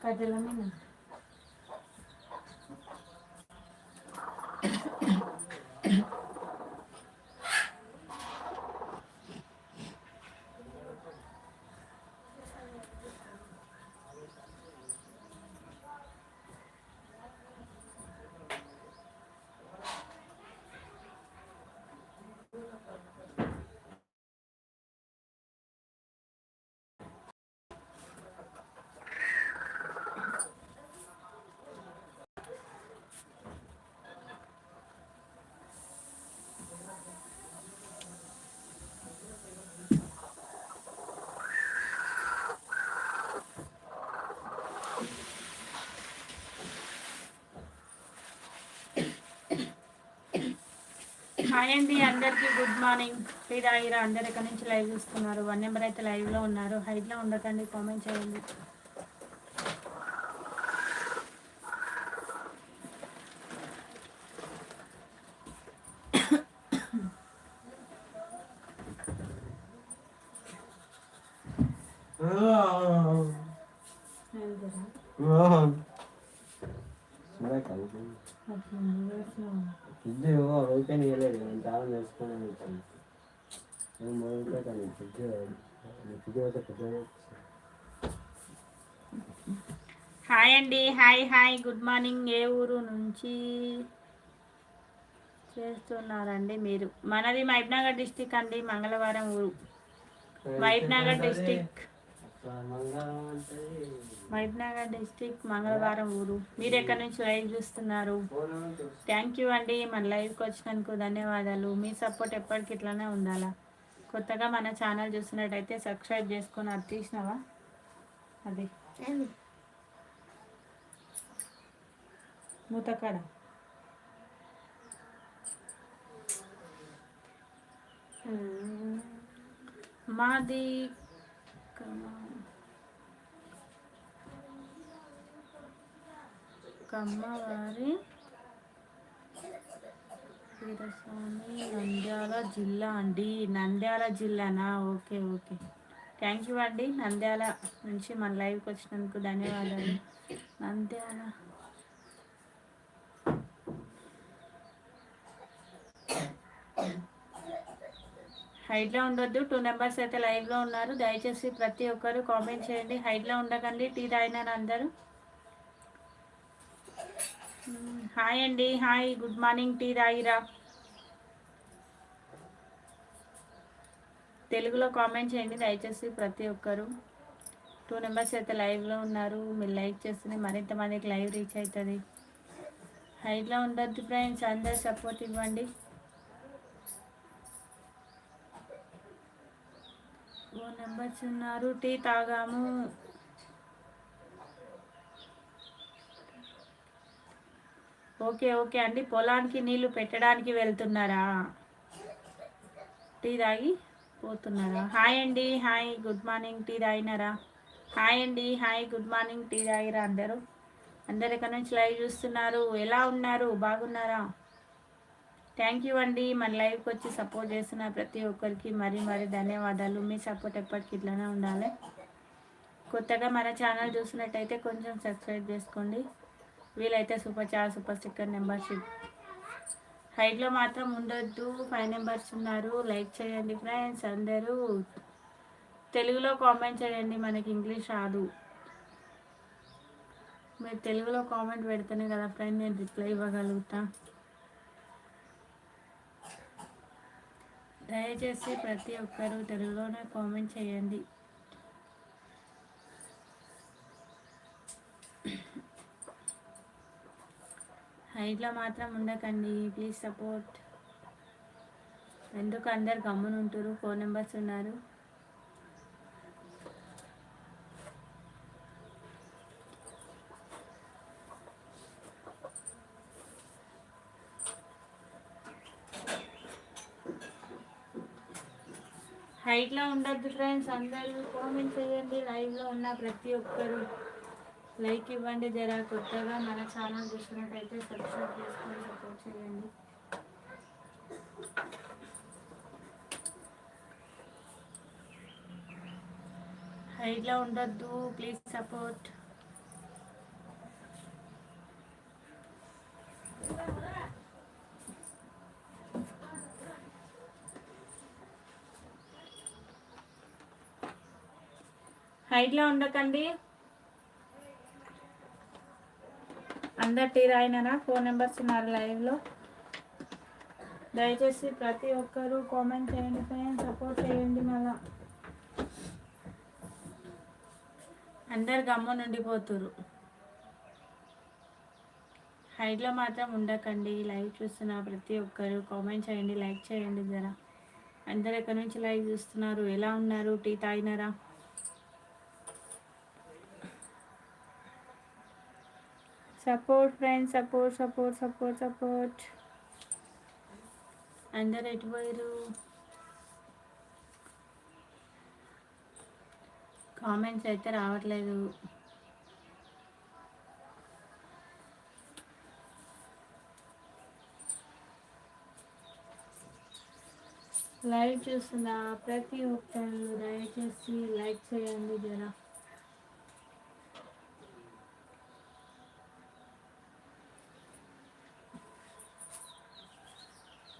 కట్టెల మీద హాయ్ అండి అందరికీ గుడ్ మార్నింగ్. టీ తాగిరా అందరు ఎక్కడి నుంచి లైవ్ చూస్తున్నారు? వన్ నెంబర్ అయితే లైవ్లో ఉన్నారు. హైట్లో ఉండకండి కామెంట్ చేయండి. ఫ్రిడ్జ్ ఓపెన్ చేయలేదు నేను చాలా నేను మొదలు పెట్టాను ఫ్రిడ్జ్ ఫ్రిడ్జ్ అయితే హాయ్ అండి హాయ్ హాయ్. Good morning. ఏ ఊరు నుంచి చేస్తున్నారండి మీరు? మనది మహబూబ్నగర్ డిస్టిక్ అండి మంగళవారం ఊరు. మహబూబ్నగర్ డిస్టిక్. మహబూబ్నగర్ డిస్టిక్ మంగళవారం ఊరు. మీరు ఎక్కడి నుంచి లైవ్ చూస్తున్నారు? థ్యాంక్ యూ అండి. మన లైవ్కి వచ్చినందుకు ధన్యవాదాలు. మీ సపోర్ట్ ఎప్పటికి ఇట్లానే ఉండాలా? కొత్తగా మన ఛానల్ చూస్తున్నట్టయితే సబ్స్క్రైబ్ చేసుకొని అది తీసినావా? అది. మూతకాడ. మాది కమ- కమ్మవారి వీరస్వామి నంద్యాల జిల్లా అండి. Nandyal జిల్లానా? Okay okay. Thank you అండి. నంద్యాల నుంచి మన లైవ్కి వచ్చినందుకు ధన్యవాదాలు. నంద్యాల. హైట్లో ఉండొద్దు. టూ నెంబర్స్ అయితే లైవ్లో ఉన్నారు. దయచేసి ప్రతి ఒక్కరు కామెంట్ చేయండి. హైట్లో ఉండకండి. టీ తాగినారు అందరూ. హాయ్ అండి హాయ్. గుడ్ మార్నింగ్ టీ తాగిరా? తెలుగులో కామెంట్ చేయండి దయచేసి ప్రతి ఒక్కరు. టూ నెంబర్స్ అయితే లైవ్లో ఉన్నారు మీరు లైక్ చేస్తేనే మరింత మందికి లైవ్ రీచ్ అవుతుంది హైట్లో ఉండద్దు ఫ్రెండ్స్ అందరు సపోర్ట్ ఇవ్వండి. ఓ నెంబర్స్ ఉన్నారు టీ తాగాము. ఓకే ఓకే అండి. పొలానికి నీళ్ళు పెట్టడానికి వెళ్తున్నారా? టీ తాగి పోతున్నారా? హాయ్ అండి హాయ్. Good morning. టీ తాగినారా? హాయ్ అండి హాయ్. Good morning. టీ తాగిరా అందరూ? అందరు ఎక్కడి నుంచి లైవ్ చూస్తున్నారు? ఎలా ఉన్నారు? బాగున్నారా? థ్యాంక్ యూ అండి. మన లైవ్కి వచ్చి సపోర్ట్ చేస్తున్న ప్రతి ఒక్కరికి మరీ మరీ ధన్యవాదాలు. మీ సపోర్ట్ ఎప్పటికి ఇట్లానే ఉండాలి. కొత్తగా మన ఛానల్ చూసినట్టయితే కొంచెం సబ్స్క్రైబ్ చేసుకోండి. వీలైతే super chat super sticker membership. హైట్లో మాత్రం ఉండొద్దు ఫైవ్ నెంబర్స్ ఉన్నారు. లైక్ చేయండి ఫ్రెండ్స్ అందరూ. తెలుగులో కామెంట్ చేయండి మనకి ఇంగ్లీష్ రాదు. మీరు తెలుగులో కామెంట్ పెడితేనే కదా ఫ్రెండ్ నేను రిప్లై ఇవ్వగలుగుతా. దయచేసి ప్రతి ఒక్కరూ తెలుగులోనే కామెంట్ చేయండి. హైట్లో మాత్రం ఉండకండి ప్లీజ్ సపోర్ట్. ఎందుకు అందరు గమ్మున ఉంటారు ఫోన్ నెంబర్స్ ఉన్నారు. హైట్లో ఉండద్దు ఫ్రెండ్స్ అందరూ కామెంట్ చేయండి. లైవ్లో ఉన్న ప్రతి ఒక్కరు. లైక్ ఇవ్వండి జరా కొత్తగా మన ఛానల్ చూసినట్టయితే సబ్స్క్రైబ్ చేసుకొని సపోర్ట్ చేయండి. హైట్లో ఉండద్దు ప్లీజ్ సపోర్ట్ హైట్లో ఉండకండి. అందరు టీ రాయినారా ఫోన్ నెంబర్స్ ఉన్నారు లైవ్లో. దయచేసి ప్రతి ఒక్కరూ కామెంట్ చేయండి ఫ్రెండ్స్ సపోర్ట్ చేయండి మళ్ళా. అందరు గమ్మ నుండిపోతురు హైట్లో మాత్రం ఉండకండి లైవ్ చూస్తున్న ప్రతి ఒక్కరు కామెంట్ చేయండి లైక్ చేయండి జరా. అందరు ఎక్కడి నుంచి లైవ్ చూస్తున్నారు? ఎలా ఉన్నారు? Tea తాగినారా? Support friends support support support support అందరు ఎటు పోయారు కామెంట్స్ అయితే రావట్లేదు. లైవ్ చూస్తున్నా ప్రతి ఒక్కరు దయచేసి లైక్ చేయండి జరా.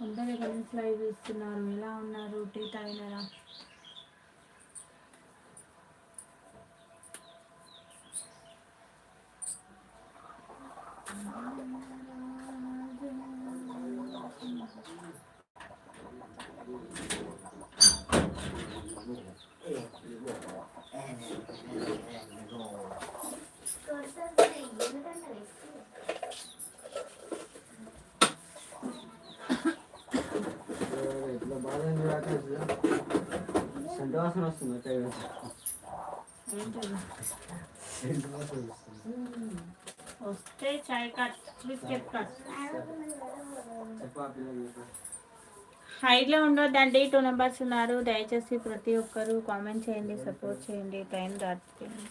అందరు ఎక్కడి నుంచి లైవ్ చూస్తున్నారు. ఎలా ఉన్నారు? టీ తాగినారా? వాసన వస్తుంది అక్కడ వస్తే చాయ్ కట్ బిస్కెట్ కట్ చెప్పా హైట్లో ఉండొద్దండి టూ నెంబర్స్ ఉన్నారు దయచేసి ప్రతి ఒక్కరు కామెంట్ చేయండి సపోర్ట్ చేయండి టైం దాటిపోయింది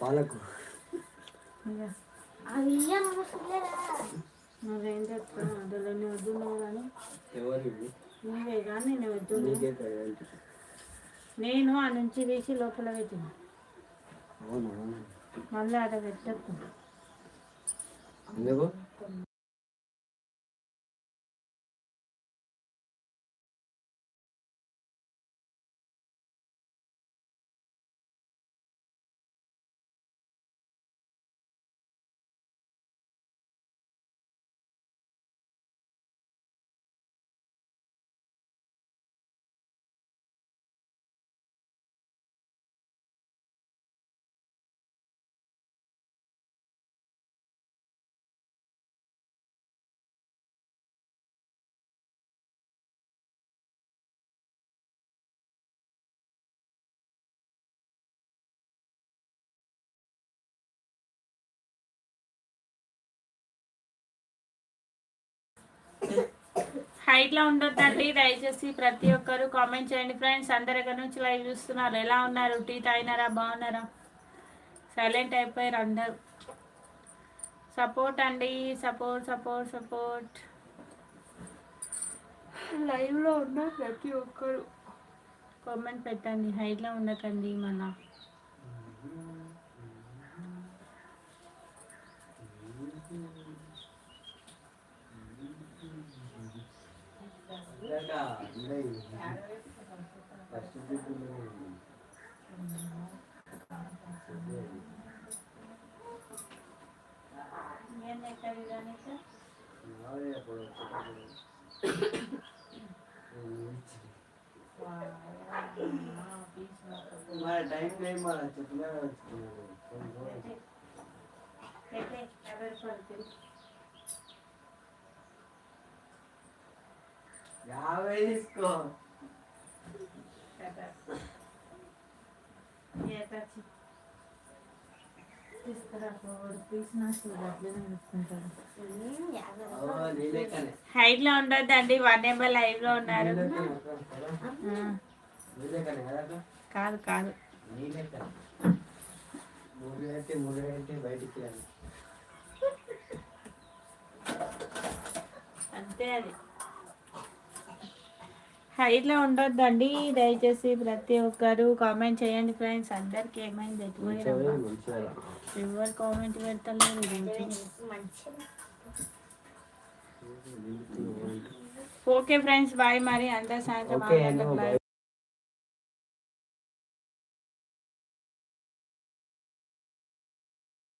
పాలకు ఇక నువ్వేం చెప్తావు అందులో నువ్వు వద్దున్నావు కానీ కానీ నేను వద్దు నేను ఆ నుంచి తీసి లోపల పెట్టిన. మళ్ళీ అక్కడ పెట్టకు. హైట్లో హైట్లో ఉండొద్దండి. దయచేసి ప్రతి ఒక్కరు కామెంట్ చేయండి ఫ్రెండ్స్. అందరు ఎక్కడి నుంచి లైవ్ చూస్తున్నారు? ఎలా ఉన్నారు? టీ తాగినారా? బాగున్నారా? సైలెంట్ అయిపోయారు అందరు. సపోర్ట్ అండి. Support support support. లైవ్లో ఉన్న ప్రతి ఒక్కరు కామెంట్ పెట్టండి. హైట్లో ఉండకండి మన మరి టైం లేదు మరి చెప్పలే యాభై తీసుకో. హైట్లో ఉండొద్దండి వన్ నెంబర్ లైవ్లో ఉన్నారు. కదా? కదా అక్క? కాదు హైట్లో ఉండొద్దండి. దయచేసి ప్రతి ఒక్కరు కామెంట్ చేయండి ఫ్రెండ్స్. అందరికి ఏమైంది? మంచిగా ఎటుపోయారు పోయి మంచిగా రా. ఎవరు కామెంట్ పెడతలేరు ఈరోజు. ఓకే ఫ్రెండ్స్ బాయ్ మరి. అందరు సాయంత్రం